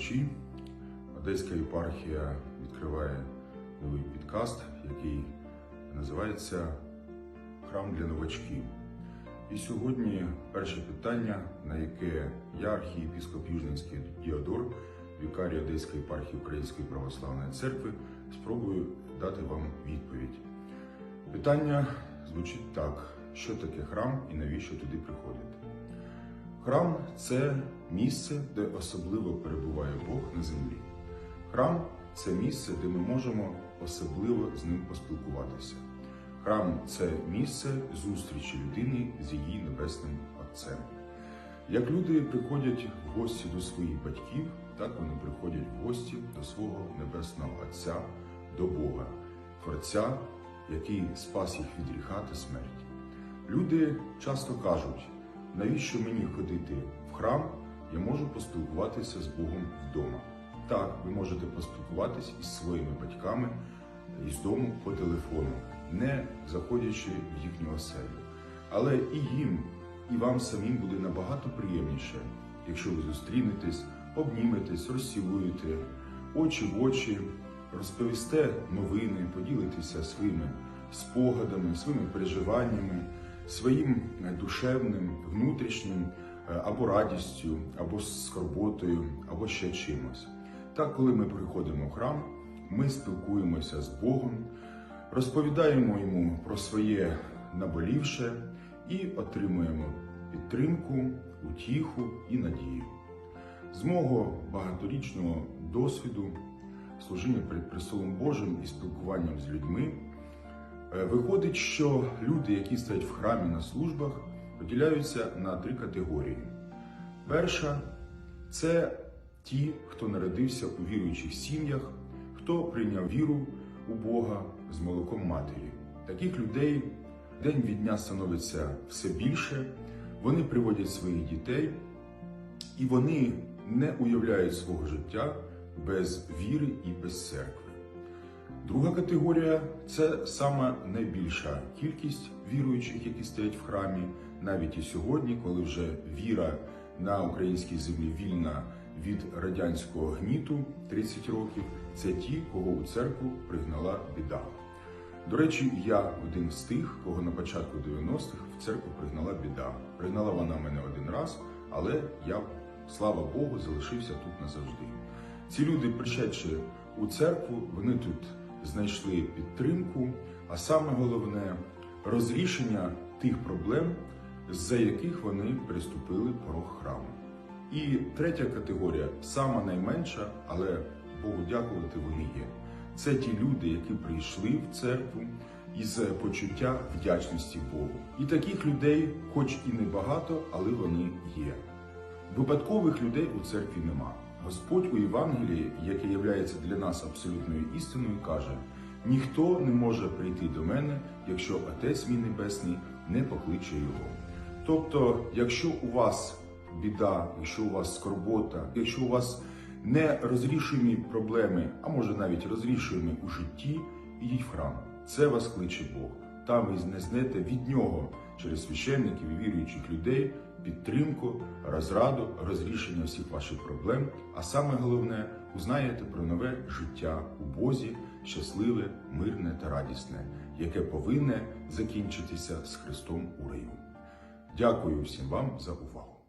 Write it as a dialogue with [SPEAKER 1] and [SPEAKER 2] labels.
[SPEAKER 1] глядачі. Одеська єпархія відкриває новий підкаст, який називається Храм для новачків. І сьогодні перше питання, на яке я, архієпіскоп Южненський Діодор, вікарій Одеської єпархії Української православної церкви, спробую дати вам відповідь. Питання звучить так: що таке храм і навіщо туди приходити? Храм це місце, де особливо перебуває Бог на землі. Храм це місце, де ми можемо особливо з ним поспілкуватися. Храм це місце зустрічі людини з її небесним Отцем. Як люди приходять в гості до своїх батьків, так вони приходять в гості до свого небесного Отця, до Бога, Творця, який спас їх від гріха та смерті. Люди часто кажуть, навіщо мені ходити в храм, я можу поспілкуватися з Богом вдома. Так, ви можете поспілкуватися із своїми батьками із дому по телефону, не заходячи в їхню оселю. Але і їм, і вам самим буде набагато приємніше, якщо ви зустрінетесь, обніметесь, розцілуєте, очі в очі, розповісте новини, поділитеся своїми спогадами, своїми переживаннями, своїм е, душевним, внутрішнім е, або радістю, або скорботою, або ще чимось. Так, коли ми приходимо в храм, ми спілкуємося з Богом, розповідаємо йому про своє наболівше і отримуємо підтримку, утіху і надію. З мого багаторічного досвіду служіння перед престолом Божим і спілкуванням з людьми виходить, що люди, які стоять в храмі на службах, поділяються на три категорії. Перша це ті, хто народився у віруючих сім'ях, хто прийняв віру у Бога з молоком матері. Таких людей день від дня становиться все більше, вони приводять своїх дітей, і вони не уявляють свого життя без віри і без церкви. Друга категорія це сама найбільша кількість віруючих, які стоять в храмі, навіть і сьогодні, коли вже віра на українській землі вільна від радянського гніту 30 років. Це ті, кого у церкву пригнала біда. До речі, я один з тих, кого на початку 90-х в церкву пригнала біда. Пригнала вона мене один раз, але я, слава Богу, залишився тут назавжди. Ці люди, пришедши у церкву, вони тут знайшли підтримку, а саме головне розрішення тих проблем, з-за яких вони приступили порог храму. І третя категорія сама найменша, але Богу дякувати, вони є. Це ті люди, які прийшли в церкву із почуття вдячності Богу. І таких людей, хоч і небагато, але вони є. Випадкових людей у церкві нема. Господь у Євангелії, яке є для нас абсолютною істиною, каже: ніхто не може прийти до мене, якщо Отець мій Небесний не покличе його. Тобто, якщо у вас біда, якщо у вас скорбота, якщо у вас нерозрішуємі проблеми, а може навіть розрішуємі у житті, ідіть в храм. Це вас кличе Бог. Там ви знезнете від нього через священників і віруючих людей підтримку, розраду, розрішення всіх ваших проблем. А саме головне, узнаєте про нове життя у Бозі, щасливе, мирне та радісне, яке повинне закінчитися з Христом у раю. Дякую всім вам за увагу.